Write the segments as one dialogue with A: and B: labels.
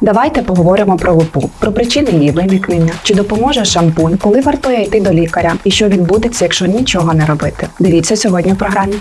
A: Давайте поговоримо про лупу, про причини її виникнення, чи допоможе шампунь, коли вартує йти до лікаря, і що відбудеться, якщо нічого не робити. Дивіться сьогодні в програмі.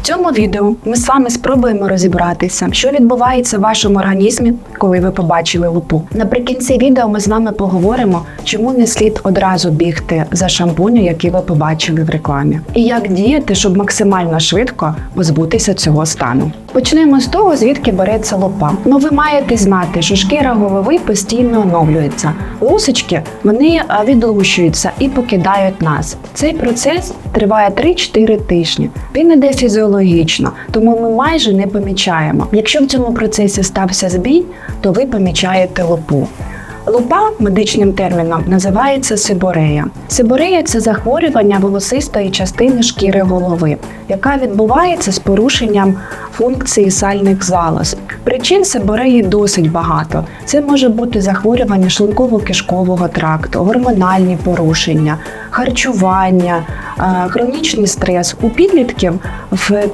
A: В цьому відео ми з вами спробуємо розібратися, що відбувається в вашому організмі, коли ви побачили лупу. Наприкінці відео ми з вами поговоримо, чому не слід одразу бігти за шампуню, який ви побачили в рекламі, і як діяти, щоб максимально швидко позбутися цього стану. Почнемо з того, звідки береться лупа. Ну ви маєте знати, що шкіра голови постійно оновлюється. Лусочки вони відлущуються і покидають нас. Цей процес триває 3-4 тижні. Він іде фізіологічно, тому ми майже не помічаємо. Якщо в цьому процесі стався збій, то ви помічаєте лупу. Лупа медичним терміном називається сиборея. Сиборея це захворювання волосистої частини шкіри голови, яка відбувається з порушенням функції сальних залоз. Причин сибореї досить багато. Це може бути захворювання шлунково-кишкового тракту, гормональні порушення, харчування, е, хронічний стрес у підлітків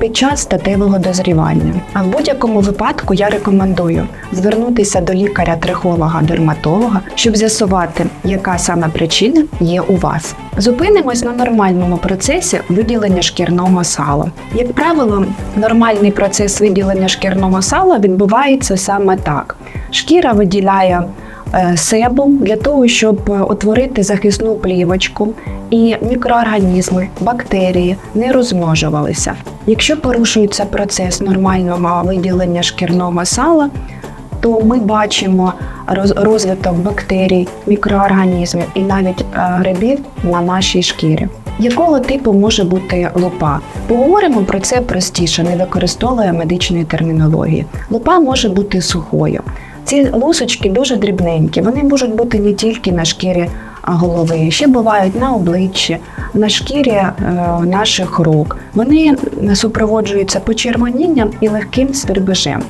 A: під час статевого дозрівання. А в будь-якому випадку я рекомендую звернутися до лікаря-трихолога, дерматолога, щоб з'ясувати, яка саме причина є у вас. Зупинимось на нормальному процесі виділення шкірного сала. Як правило, нормальний процес виділення шкірного сала відбувається саме так: шкіра виділяє себум для того, щоб е, утворити захисну плівочку, і мікроорганізми, бактерії не розмножувалися. Якщо порушується процес нормального виділення шкірного сала, то ми бачимо роз- розвиток бактерій, мікроорганізмів і навіть е, грибів на нашій шкірі. Якого типу може бути лупа? Поговоримо про це простіше, не використовуємо медичної термінології. Лупа може бути сухою. Ці лусочки дуже дрібненькі. Вони можуть бути не тільки на шкірі голови, ще бувають на обличчі, на шкірі е, наших рук. Вони супроводжуються почервонінням і легким свербежем.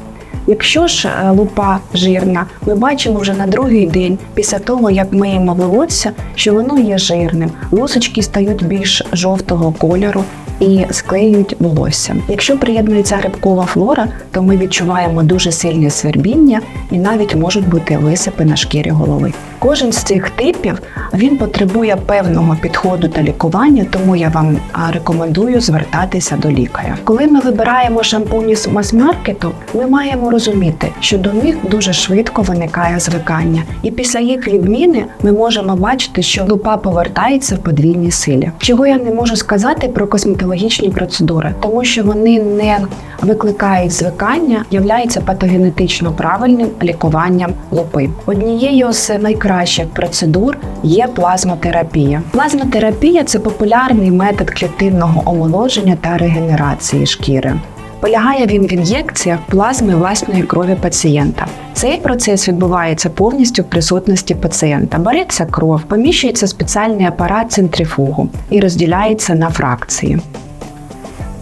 A: Якщо ж е, лупа жирна, ми бачимо вже на другий день після того, як миємо волосся, що воно є жирним. Лусочки стають більш жовтого кольору і склеюють волосся. Якщо приєднується грибкова флора, то ми відчуваємо дуже сильне свербіння і навіть можуть бути висипи на шкірі голови. Кожен з цих типів він потребує певного підходу та лікування, тому я вам рекомендую звертатися до лікаря. Коли ми вибираємо шампуні з мас-маркету, ми маємо розуміти, що до них дуже швидко виникає звикання, і після їх відміни ми можемо бачити, що лупа повертається в подвійній силі. Чого я не можу сказати про косметологічні процедури, тому що вони не викликають звикання, являються патогенетично правильним лікуванням лупи. Однією з найкращих процедур є плазмотерапія. Плазмотерапія це популярний метод клітинного омоложення та регенерації шкіри. Полягає він в ін'єкціях плазми власної крові пацієнта. Цей процес відбувається повністю в присутності пацієнта. Береться кров, поміщується спеціальний апарат центрифугу і розділяється на фракції.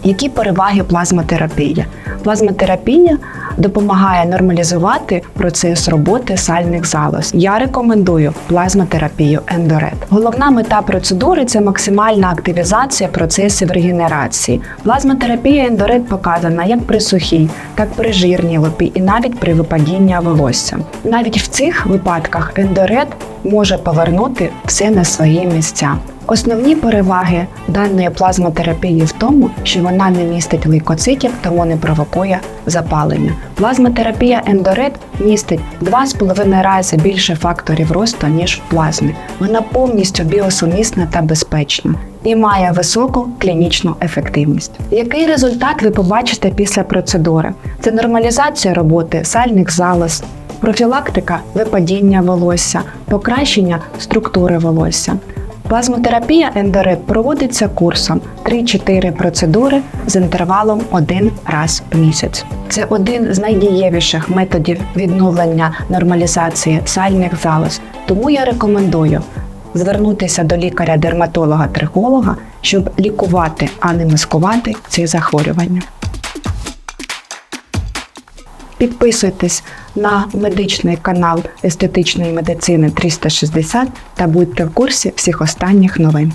A: Які переваги плазмотерапії? Плазмотерапія допомагає нормалізувати процес роботи сальних залоз. Я рекомендую плазмотерапію ендорет. Головна мета процедури це максимальна активізація процесів регенерації. Плазмотерапія ендорет показана як при сухій, так при жирній лупі і навіть при випадінні волосся. Навіть в цих випадках ендорет може повернути все на свої місця. Основні переваги даної плазмотерапії в тому, що вона не містить лейкоцитів, тому не провокує запалення. Плазмотерапія ендорет містить 2,5 рази більше факторів росту, ніж в плазмі. Вона повністю біосумісна та безпечна і має високу клінічну ефективність. Який результат ви побачите після процедури? Це нормалізація роботи сальних залоз, профілактика випадіння волосся, покращення структури волосся. Плазмотерапія ендорит проводиться курсом 3-4 процедури з інтервалом один раз в місяць. Це один з найдієвіших методів відновлення нормалізації сальних залоз. Тому я рекомендую звернутися до лікаря-дерматолога-трихолога, щоб лікувати, а не маскувати ці захворювання. Підписуйтесь на медичний канал естетичної медицини 360 та будьте в курсі всіх останніх новин.